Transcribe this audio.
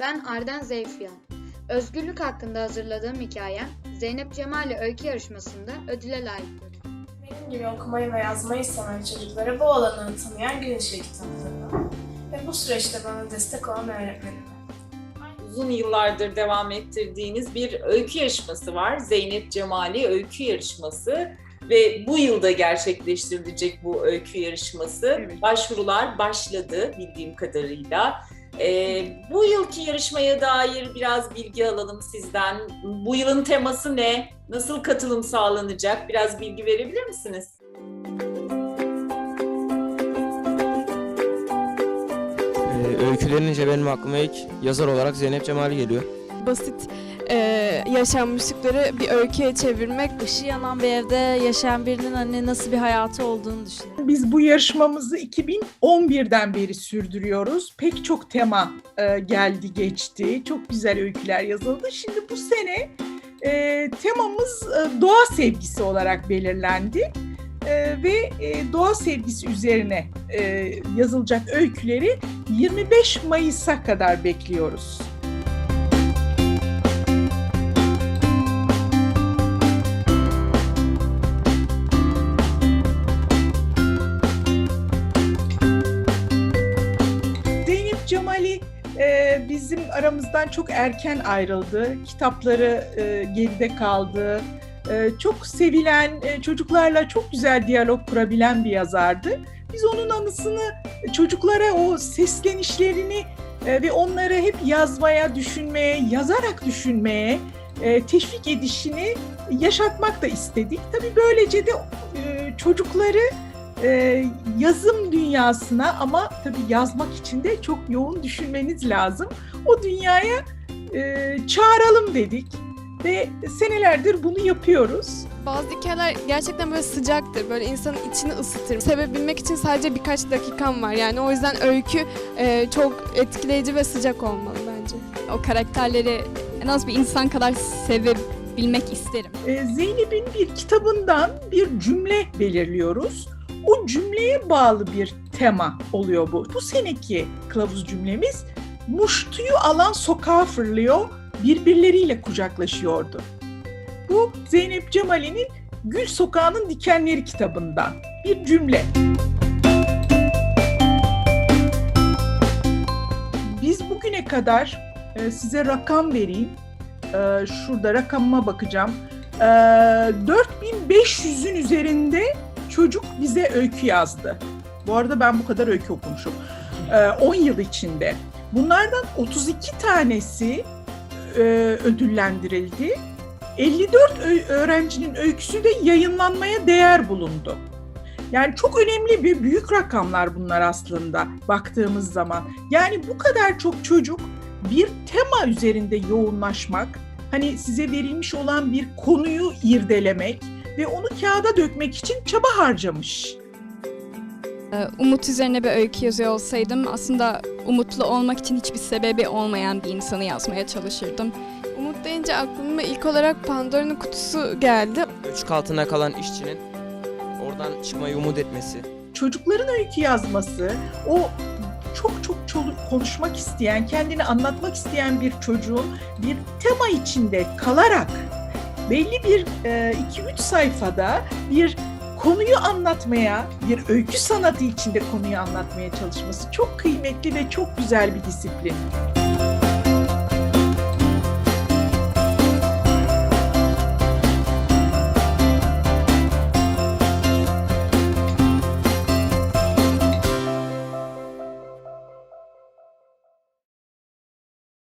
Ben Arden Zeyfiyan. Özgürlük hakkında hazırladığım hikayem Zeynep Cemal'i öykü yarışmasında ödüle layıktır. Benim gibi okumayı ve yazmayı seven çocuklara bu alanı tanıyan Gün kitaplarına ve bu süreçte bana destek olan öğretmenime. uzun yıllardır devam ettirdiğiniz bir öykü yarışması var. Zeynep Cemali Öykü Yarışması ve bu yılda gerçekleştirilecek bu öykü yarışması. Evet. Başvurular başladı bildiğim kadarıyla. Ee, bu yılki yarışmaya dair biraz bilgi alalım sizden. Bu yılın teması ne? Nasıl katılım sağlanacak? Biraz bilgi verebilir misiniz? Ee, öykülenince benim aklıma ilk yazar olarak Zeynep Cemali geliyor. Basit e, yaşanmışlıkları bir öyküye çevirmek. Işığı yanan bir evde yaşayan birinin hani nasıl bir hayatı olduğunu düşünüyorum. Biz bu yarışmamızı 2011'den beri sürdürüyoruz. Pek çok tema e, geldi geçti. Çok güzel öyküler yazıldı. Şimdi bu sene e, temamız e, doğa sevgisi olarak belirlendi. E, ve e, doğa sevgisi üzerine e, yazılacak öyküleri 25 Mayıs'a kadar bekliyoruz. Bizim aramızdan çok erken ayrıldı. Kitapları e, geride kaldı. E, çok sevilen, e, çocuklarla çok güzel diyalog kurabilen bir yazardı. Biz onun anısını çocuklara o seslenişlerini e, ve onları hep yazmaya, düşünmeye, yazarak düşünmeye e, teşvik edişini yaşatmak da istedik. Tabii böylece de e, çocukları e, yazım dünyasına ama tabii yazmak için de çok yoğun düşünmeniz lazım. O dünyaya e, çağıralım dedik ve senelerdir bunu yapıyoruz. Bazı hikayeler gerçekten böyle sıcaktır. Böyle insanın içini ısıtır. Sevebilmek için sadece birkaç dakikam var. Yani o yüzden öykü e, çok etkileyici ve sıcak olmalı bence. O karakterleri en az bir insan kadar sevebilmek isterim. E, Zeynep'in bir kitabından bir cümle belirliyoruz. O cümleye bağlı bir tema oluyor bu. Bu seneki kılavuz cümlemiz muştuyu alan sokağa fırlıyor, birbirleriyle kucaklaşıyordu. Bu Zeynep Cemal'in Gül Sokağı'nın Dikenleri kitabından bir cümle. Biz bugüne kadar e, size rakam vereyim. E, şurada rakamıma bakacağım. E, 4500'ün üzerinde çocuk bize öykü yazdı. Bu arada ben bu kadar öykü okumuşum. E, 10 yıl içinde. Bunlardan 32 tanesi e, ödüllendirildi. 54 ö- öğrencinin öyküsü de yayınlanmaya değer bulundu. Yani çok önemli bir büyük rakamlar bunlar aslında baktığımız zaman. Yani bu kadar çok çocuk bir tema üzerinde yoğunlaşmak, hani size verilmiş olan bir konuyu irdelemek ve onu kağıda dökmek için çaba harcamış. Ee, Umut üzerine bir öykü yazıyor olsaydım aslında umutlu olmak için hiçbir sebebi olmayan bir insanı yazmaya çalışırdım. Umut deyince aklıma ilk olarak Pandora'nın kutusu geldi. Göçük altına kalan işçinin oradan çıkmayı umut etmesi. Çocukların öykü yazması, o çok çok konuşmak isteyen, kendini anlatmak isteyen bir çocuğun bir tema içinde kalarak belli bir 2-3 sayfada bir konuyu anlatmaya, bir öykü sanatı içinde konuyu anlatmaya çalışması çok kıymetli ve çok güzel bir disiplin.